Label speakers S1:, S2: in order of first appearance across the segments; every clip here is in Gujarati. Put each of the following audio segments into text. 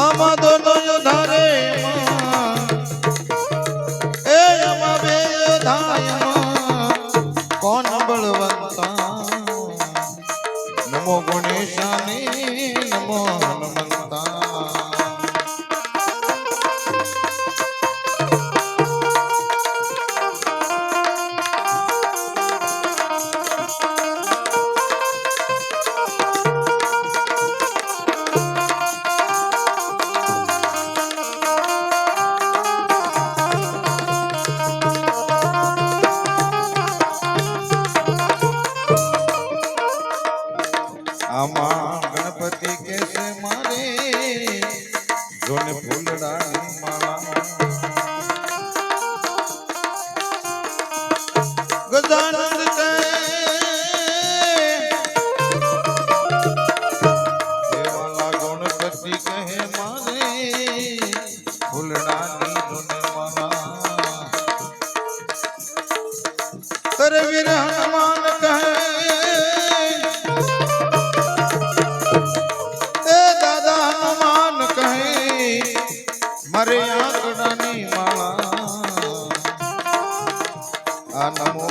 S1: আমদ নয় মা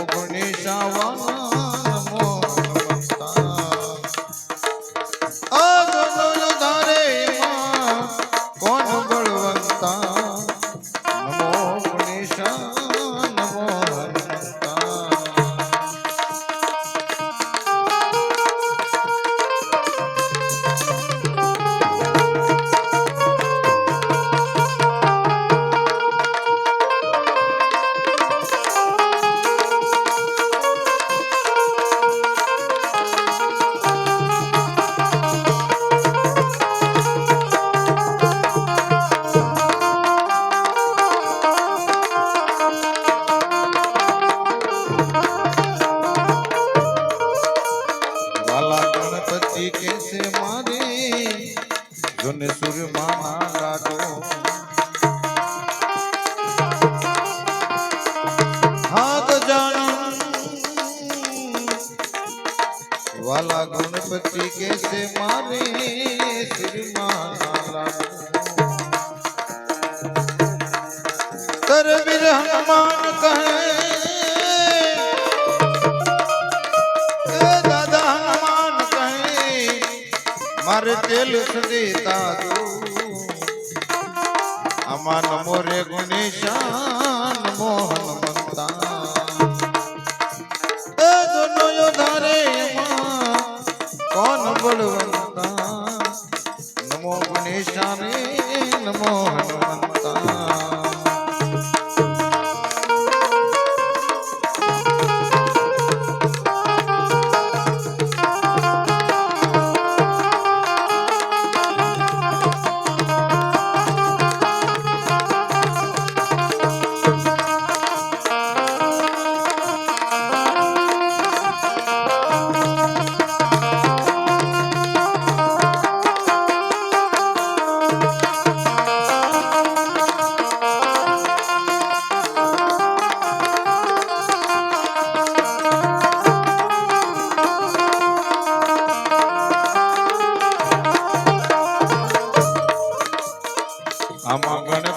S1: ઓગણીસ વન પતિ કે છે મારે તરવીર હનુમાન કહે દાદા હનુમાન કહે મારે તેલ સુધી ಭಗವಂತ ನಮೋ ಗಣೇಶಾನೇ ನಮೋ ಹನುಮಂತ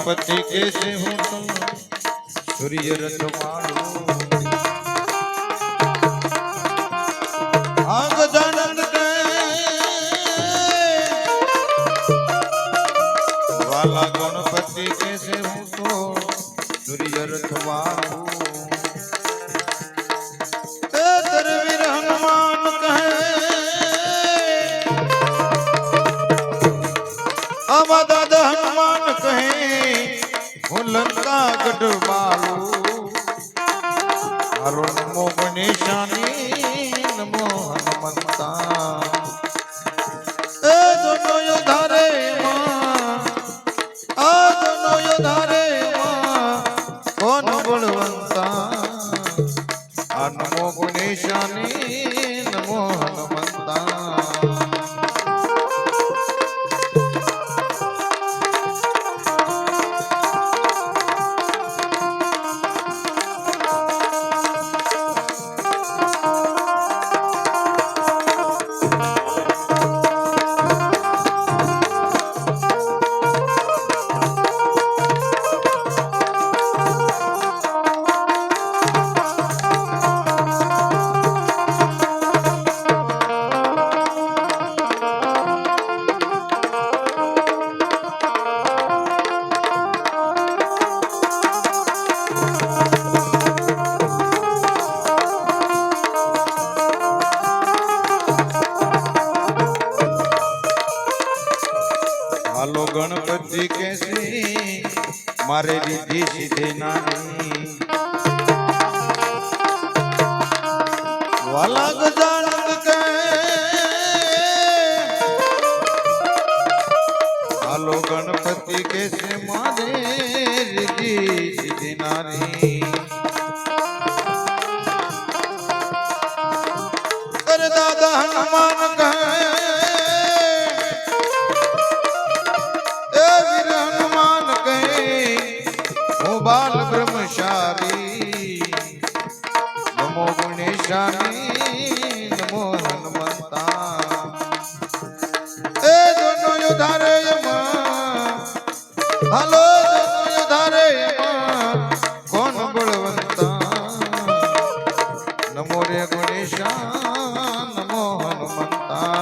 S1: પતિ કે છે હું તો? સૂર્ય રથ મારું અંગ જનન કે લતા ગઢવાલું હારો નમો મનીષાની નમો હનુમંતા. ગણપતિ કેસે મારે દીધી સીધે નાની. વાલા બાલ બ્રહ્મચારી નમો ગુણેશાની નમો હનુમંતા એ દોનો યોધારે યમા હાલો દોનો યોધારે યમા કોણ બળવંતા? નમો રે ગણેશા, નમો હનુમંતા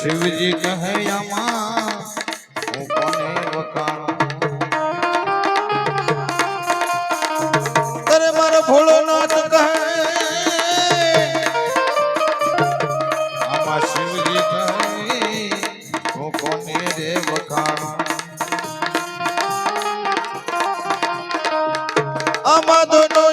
S1: શિવજી કહે આમાં હું કોને વખાણું. ત્યારે મારો ભોળોનાથ કહે આમાં શિવજી કહે હું કોને રે વખાણું. આમાં દોનો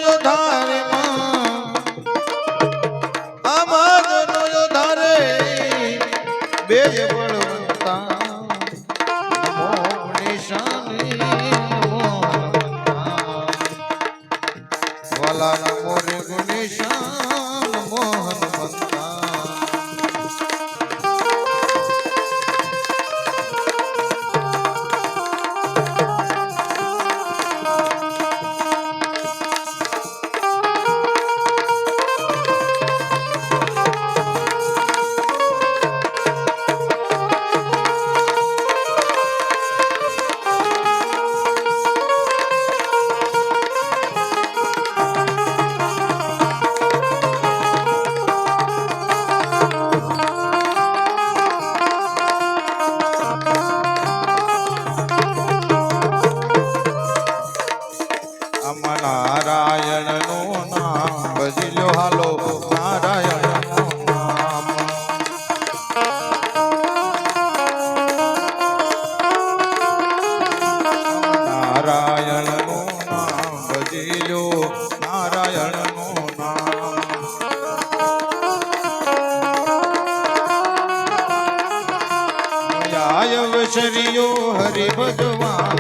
S1: આય વશરીયો હરે ભગવાન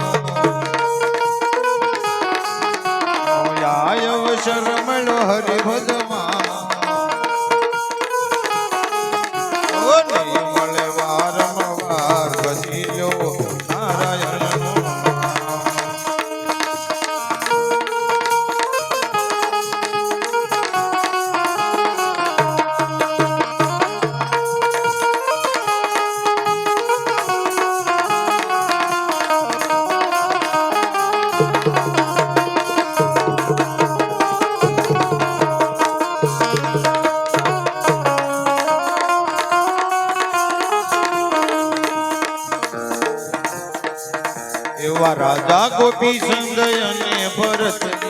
S1: આય શરમણો હરે ભગવાન ગોપી સંગ અને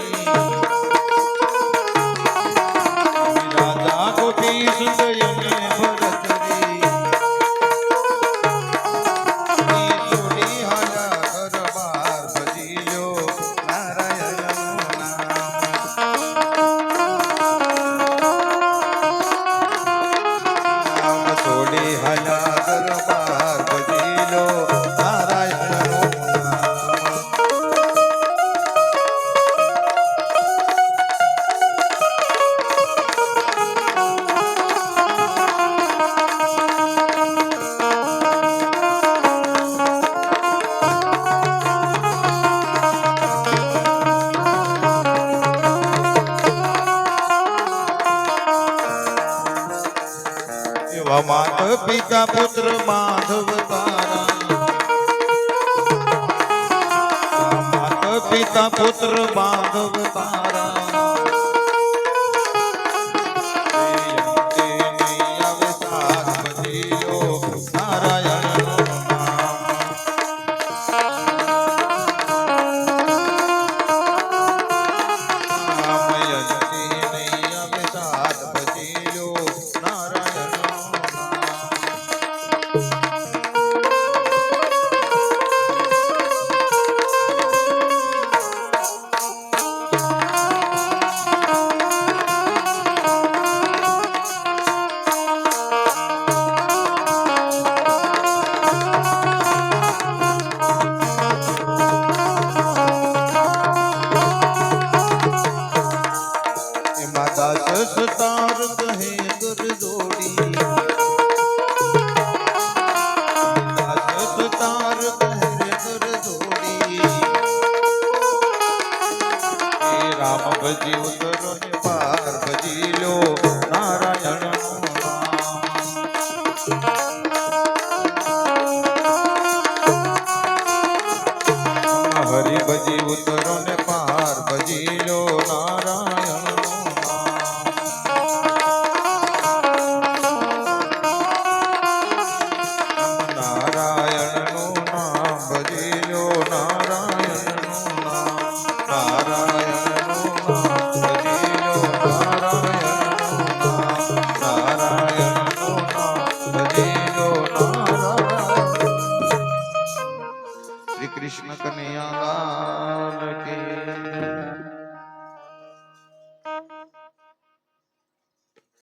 S1: પિતા પુત્ર માધવ તારા. પિતા પુત્ર માધવ તારા. જીવ